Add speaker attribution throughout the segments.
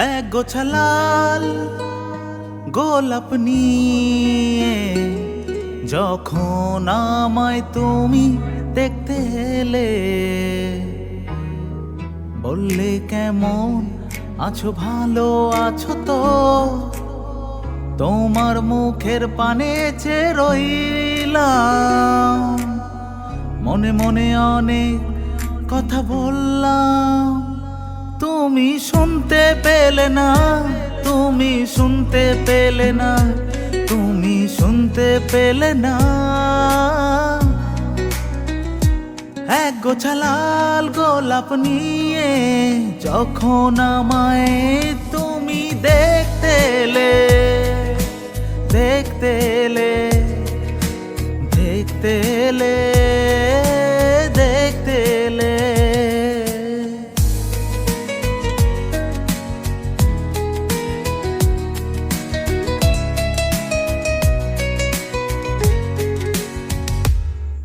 Speaker 1: এক গোছালাল গোলাপ নিয়ে যখন আমায় তুমি দেখতে এলে, বললে কেমন আছো, ভালো আছো তো? তোমার মুখের পানে চে রইলাম, মনে মনে অনেক কথা বললাম। তুমি শুনতে পেলে না, তুমি শুনতে পেলে না, তুমি শুনতে পেলে না। এক গোছালাল গোলাপ নিয়ে যখন আমায় তুমি দেখতে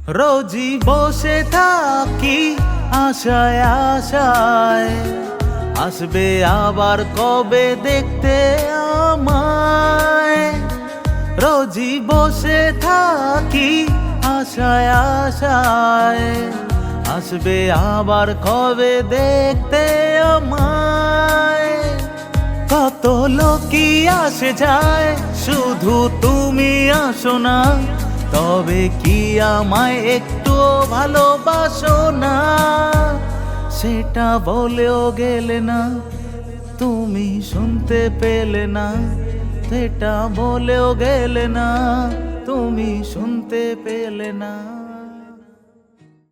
Speaker 1: রোজি বসে থাকি আশায় আশায়। আসবে আবার কবে দেখতে আমায়? রোজি বসে থাকি আশায় আশায়। আসবে আবার কবে দেখতে আমায়? কত লোকই আসে যায়, শুধু তুমি আসো না। তবে কি আমায় একটু ভালোবাসো না? সেটা বলেও গেলে না, তুমি শুনতে পেলে না। সেটা বলেও গেলে না, তুমি শুনতে পেলে না।